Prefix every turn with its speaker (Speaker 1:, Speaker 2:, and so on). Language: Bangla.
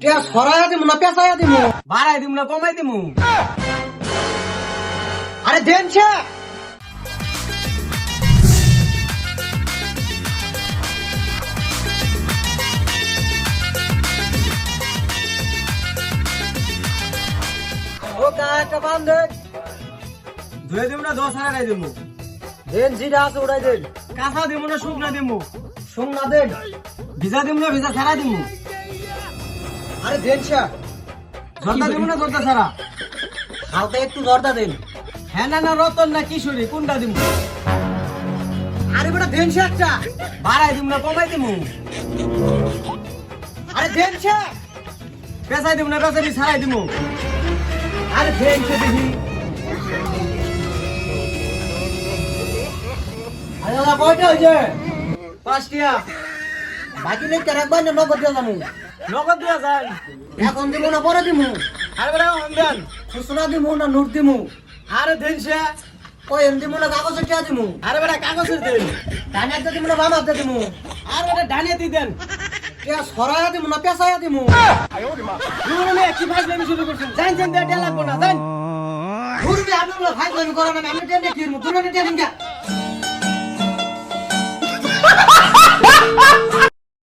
Speaker 1: টিয়া সরাইয়া দিমু না পেঁচাইয়া দিমু?
Speaker 2: বাড়াই কমাই দিমু?
Speaker 1: আরে দেন সে! ও কাকা বান দেন
Speaker 2: ধুয়ে দিমু না, দশ হাজার দিমু।
Speaker 1: দেন, জিরা আছে, উড়াই দেন।
Speaker 2: কাঁচা দিমু না, শুকনা দিমু।
Speaker 1: শুন না দেন।
Speaker 2: ভিজা দিমু না, ভিজা ছাড়া দিমু।
Speaker 1: আরে দেন সে
Speaker 2: জর্দা দিমু না জর্দা ছাড়া?
Speaker 1: হালকা একটু দরদা দেন।
Speaker 2: হ্যাঁ না না রতন না কিশোরী কোনটা দিমু?
Speaker 1: আরে বেটা দেন একটা।
Speaker 2: বাড়াই দিমু না কমাই দিমু?
Speaker 1: আরে দেন
Speaker 2: পেঁচাই দিমু না পেঁচাই ছাড়াই দিমু?
Speaker 1: আরে দেন দেখি। আরে দাদা কয়টা হয়েছে?
Speaker 2: পাঁচটিয়া।
Speaker 1: বাকি কেন একবার না নগদ দিয়ে যাব।
Speaker 2: নগদ দিয়া যান।
Speaker 1: এখন দিব না পরে দিমু।
Speaker 2: আরে বেটা হন দেন।
Speaker 1: খুচরা দিমু না নোট দিমু?
Speaker 2: আরে দেন সে।
Speaker 1: ওই এম দিমু না কাগজে টিয়া দিমু?
Speaker 2: আরে বেটা কাগজের দেন।
Speaker 1: ডানে হাতে দিমু না বাম হাতে দিমু?
Speaker 2: আরে বেটা ডানে দি দেন।
Speaker 1: টিয়া সরাইয়া দিমু না পেঁচাইয়া দিমু?
Speaker 2: দুপুরে নিয়ে কি ভাজ আমি শুরু করছেন? জান জান দেয়া লাগবো না জান
Speaker 1: ঘুরবি আপনার কইবি আমি টেনে কি দিমু টেনে গা